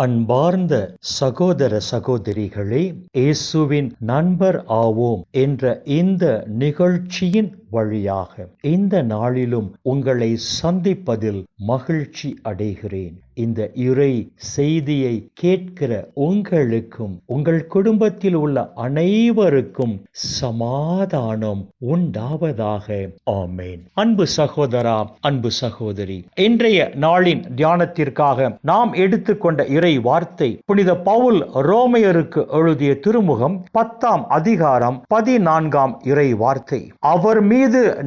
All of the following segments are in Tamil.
அன்பார்ந்த சகோதர சகோதரிகளே இயேசுவின் நண்பர் ஆவோம் என்ற இந்த நிகழ்ச்சியின் வழியாக. இந்த நாளிலும் உங்களை சந்திப்பதில் மகிழ்ச்சி அடைகிறேன். இந்த இறை செய்தியை கேட்கிற உங்களுக்கும் உங்கள் குடும்பத்தில் உள்ள அனைவருக்கும் சமாதானம் உண்டாவதாக. ஆமேன். அன்பு சகோதரா அன்பு சகோதரி இன்றைய நாளின் தியானத்திற்காக நாம் எடுத்துக்கொண்ட இறை வார்த்தை புனித பவுல் ரோமையருக்கு எழுதிய திருமுகம் பத்தாம் அதிகாரம் பதினான்காம் இறை வார்த்தை. அவர் மீது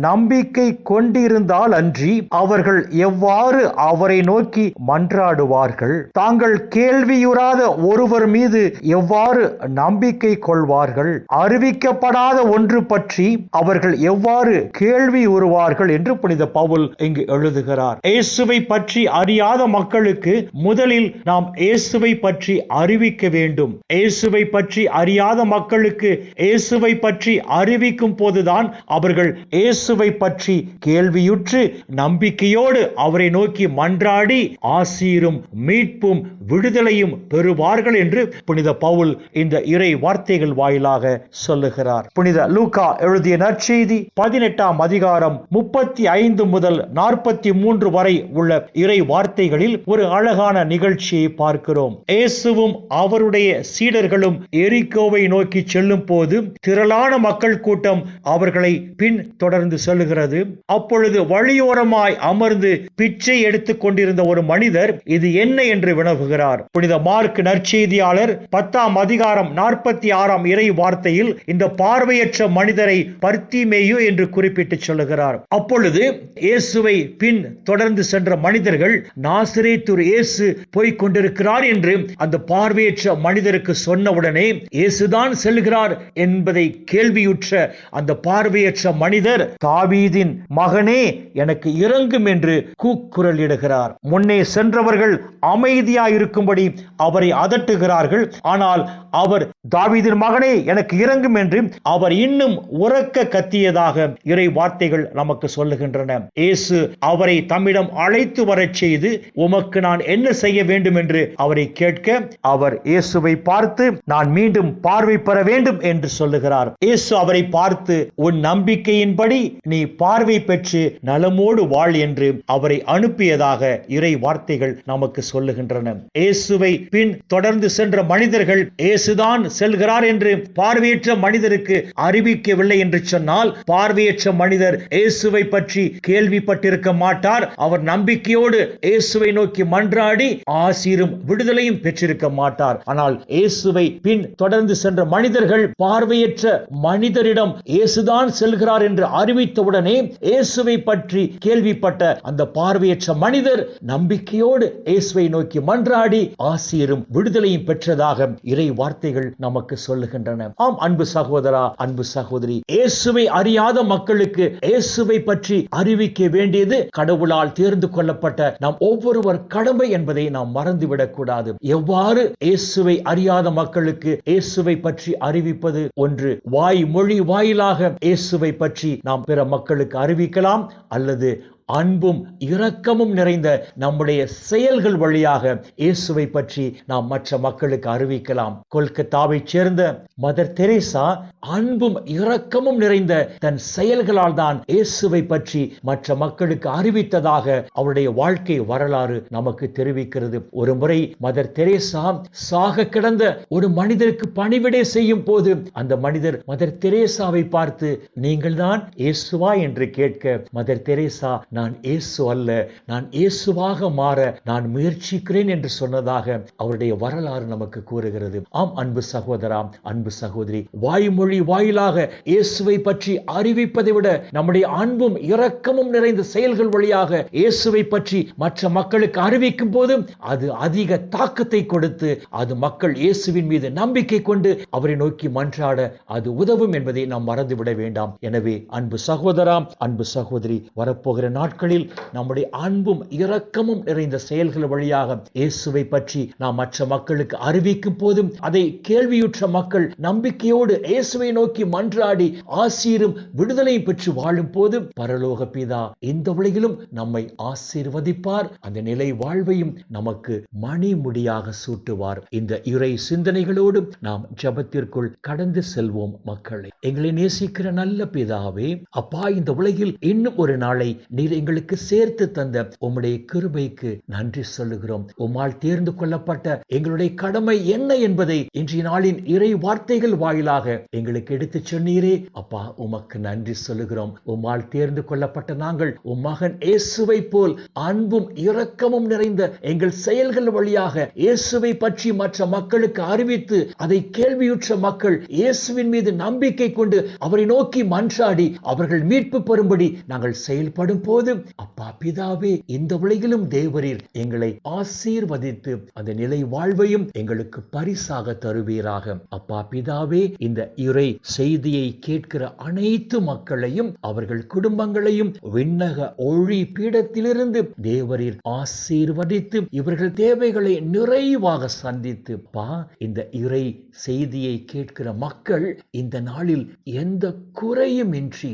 நம்பிக்கை கொண்டிருந்தால் அன்றி அவர்கள் எவ்வாறு அவரை நோக்கி மன்றாடுவார்கள்? தாங்கள் கேள்வியுறாத ஒருவர் மீது எவ்வாறு நம்பிக்கை கொள்வார்கள்? அறிவிக்கப்படாத ஒன்று பற்றி அவர்கள் எவ்வாறு கேள்வி உருவார்கள் என்று புனித பவுல் இங்கு எழுதுகிறார். இயேசுவை பற்றி அறியாத மக்களுக்கு முதலில் நாம் இயேசுவை பற்றி அறிவிக்க வேண்டும். இயேசுவை பற்றி அறியாத மக்களுக்கு இயேசுவை பற்றி அறிவிக்கும் போதுதான் அவர்கள் இயேசுவை பற்றி கேள்வியுற்று நம்பிக்கையோடு அவரை நோக்கி மன்றாடி ஆசீரும் மீட்பும் விடுதலையும் பெறுவார்கள் என்று புனித பவுல் இந்த இறை வார்த்தைகள் வாயிலாக சொல்லுகிறார். புனித லூகா எழுதிய நற்செய்தி பதினெட்டாம் அதிகாரம் முப்பத்தி ஐந்து முதல் நாற்பத்தி மூன்று வரை உள்ள இறை வார்த்தைகளில் ஒரு அழகான நிகழ்ச்சியை பார்க்கிறோம். இயேசுவும் அவருடைய சீடர்களும் எரிக்கோவை நோக்கி செல்லும் போது திரளான மக்கள் கூட்டம் அவர்களை பின் தொடர்ந்து செல்லுகிறது. அப்பொழுது வழியோரமாய் அமர்ந்து பிச்சை எடுத்துக் கொண்டிருந்த ஒரு மனிதர் இது என்ன என்று வினவுகிறார்? புனித மார்க் நற்செய்தியாளர் பத்தாம் அதிகாரம் நாற்பத்தி ஆறாம் இறை வார்த்தையில் இந்த பார்வையற்ற மனிதரை பர்த்திமேயு என்று குறிப்பிட்டு சொல்லுகிறார். அப்பொழுது இயேசுவை பின் தொடர்ந்து சென்ற மனிதர்கள் நாசிரேத்தூர் இயேசு போய்க் கொண்டிருக்கிறார் என்று அந்த பார்வையற்ற மனிதருக்கு சொன்னவுடனே இயேசுதான் செல்கிறார் என்பதை கேள்வியுற்ற அந்த பார்வையற்ற மனிதர் தாவீதின் மகனே எனக்கு இறங்கும் என்று கூக்குரலிடுகிறார். முன்னே சென்றவர்கள் அமைதியாயிருக்கும்படி அவரை அதட்டுகிறார்கள். ஆனால் அவர் தாவீதின் மகனே எனக்கு இறங்கும் என்று அவர் இன்னும் உறக்க கத்தியதாக இறை வார்த்தைகள் நமக்கு சொல்லுகின்றன. இயேசு அவரை தம்மிடம் அழைத்து வரச் செய்து உமக்கு நான் என்ன செய்ய வேண்டும்? என்று அவரை கேட்க அவர் இயேசுவை பார்த்து நான் மீண்டும் பார்வை பெற வேண்டும் என்று சொல்லுகிறார். இயேசு அவரை பார்த்து உன் நம்பிக்கையின் வார்த்தையின்படி நீ பார்வை பெற்று நலமோடு வாழ் என்று அவரை அனுப்பியதாக இறை வார்த்தைகள் நமக்கு சொல்லுகின்றன. இயேசுவை பின் தொடர்ந்து சென்ற மனிதர்கள் இயேசுதான் செல்கிறார் என்று பார்வையற்ற மனிதருக்கு அறிவிக்கவில்லை என்று சொன்னால் பார்வையற்ற மனிதர் இயேசுவை பற்றி கேள்விப்பட்டிருக்க மாட்டார். அவர் நம்பிக்கையோடு இயேசுவை நோக்கி மன்றாடி ஆசீரும் விடுதலையும் பெற்றிருக்க மாட்டார். ஆனால் இயேசுவை பின் தொடர்ந்து சென்ற மனிதர்கள் பார்வையற்ற மனிதரிடம் இயேசுதான் செல்கிறார் என்று என்று அறிவித்தவுடனே இயேசுவை பற்றி கேள்விப்பட்ட அந்த பார்வையற்ற மனிதர் நம்பிக்கையோடு இயேசுவை நோக்கி மன்றாடி ஆசீரும் விடுதலையும் பெற்றதாக இறை வார்த்தைகள் நமக்கு சொல்லுகின்றன. ஆம் அன்பு சகோதரா அன்பு சகோதரி இயேசுவை அறியாத மக்களுக்கு இயேசுவை பற்றி அறிவிக்க வேண்டியது கடவுளால் தேர்ந்து கொள்ளப்பட்ட நாம் ஒவ்வொருவர் கடமை என்பதை நாம் மறந்துவிடக் கூடாது எவ்வாறு இயேசுவை அறியாத மக்களுக்கு இயேசுவை பற்றி அறிவிப்பது ஒன்று வாய் மொழி வாயிலாக இயேசுவை பற்றி நாம் பிற மக்களுக்கு அறிவிக்கலாம் அல்லது அன்பும் இரக்கமும் நிறைந்த நம்முடைய செயல்கள் வழியாக இயேசுவை பற்றி நாம் மற்ற மக்களுக்கு அறிவிக்கலாம். கொல்கத்தாவை சேர்ந்த மதர் தெரேசா அன்பும் இரக்கமும் நிறைந்த தன் செயல்களால் தான் இயேசுவை பற்றி மற்ற மக்களுக்கு அறிவித்ததாக அவருடைய வாழ்க்கை வரலாறு நமக்கு தெரிவிக்கிறது. ஒரு முறை மதர் தெரேசா சாக கிடந்த ஒரு மனிதருக்கு பணிவிடை செய்யும் போது அந்த மனிதர் மதர் தெரேசாவை பார்த்து நீங்கள் தான் இயேசுவா? என்று கேட்க மதர் தெரேசா நான் இயேசு அல்ல நான் இயேசுவாக மாற நான் முயற்சிக்கிறேன் என்று சொன்னதாக அவருடைய வரலாறு நமக்கு கூறுகிறது. ஆம் அன்பு சகோதராம் அன்பு சகோதரி வாய்மொழி வாயிலாக இயேசுவை பற்றி அறிவிப்பதை விட நம்முடைய அன்பும் இரக்கமும் நிறைந்த செயல்கள் வழியாக இயேசுவை பற்றி மற்ற மக்களுக்கு அறிவிக்கும் போது அது அதிக தாக்கத்தை கொடுத்து அது மக்கள் இயேசுவின் மீது நம்பிக்கை கொண்டு அவரை நோக்கி மன்றாட அது உதவும் என்பதை நாம் மறந்துவிட வேண்டாம். எனவே அன்பு சகோதராம் அன்பு சகோதரி வரப்போகிற நாட்களில் நம்முடைய அன்பும் இரக்கமும் நிறைந்த செயல்கள் வழியாக இயேசுவை பற்றி நாம் மற்ற மக்களுக்கு அறிவிக்கும் போதும் அதை கேள்வியுற்ற மக்கள் நம்பிக்கையோடு இயேசுவை நோக்கி மன்றாடி ஆசீரும் விடுதலையும் பெற்று வாழும் போது பரலோக பிதா இந்த உலகிலும் நம்மை ஆசீர்வதிப்பார். அந்த நிலை வாழ்வையும் நமக்கு மணிமுடியாக சூட்டுவார். இந்த இறை சிந்தனைகளோடு நாம் ஜபத்திற்குள் கடந்து செல்வோம் மக்களை. எங்களை நேசிக்கிற நல்ல பிதாவே அப்பா இந்த உலகில் இன்னும் ஒரு நாளை நீர் எங்களுக்கு சேர்த்து தந்த உம்முடைய கிருபைக்கு நன்றி சொல்லுகிறோம். உம்மால் தேர்ந்து கொள்ளப்பட்ட எங்களுடைய கடமை என்ன என்பதை இன்றைய நாளின் இறை வார்த்தைகள் வாயிலாக எங்களுக்கு எடுத்து சொன்னீரே. அப்பா உமக்கு நன்றி சொல்லுகிறோம். உம்மால் தேர்ந்து கொள்ளப்பட்ட நாங்கள் உம் மகன் இயேசுவை போல் அன்பும் இரக்கமும் நிறைந்த எங்கள் செயல்கள் வழியாக இயேசுவை பற்றி மற்ற மக்களுக்கு அறிவித்து அதை கேள்வியுற்ற மக்கள் இயேசுவின் மீது நம்பிக்கை கொண்டு அவரை நோக்கி மன்றாடி அவர்கள் மீட்பு பெறும்படி நாங்கள் செயல்படும் போது போது அப்பா பிதாவே இந்த உலகிலும் தேவரீர் எங்களை ஆசீர்வதித்து அந்த நிலை வாழ்வையும் எங்களுக்கு பரிசாக தருவீராக. அப்பா பிதாவே இந்த இறை செய்தியை கேட்கிற அனைத்து மக்களையும் அவர்கள் குடும்பங்களையும் விண்ணக ஒளி பீடத்திலிருந்து தேவரீர் ஆசீர்வதித்து இவர்கள் தேவைகளை நிறைவாக சந்தித்து பா இந்த இறை செய்தியை கேட்கிற மக்கள் இந்த நாளில் எந்த குறையும் இன்றி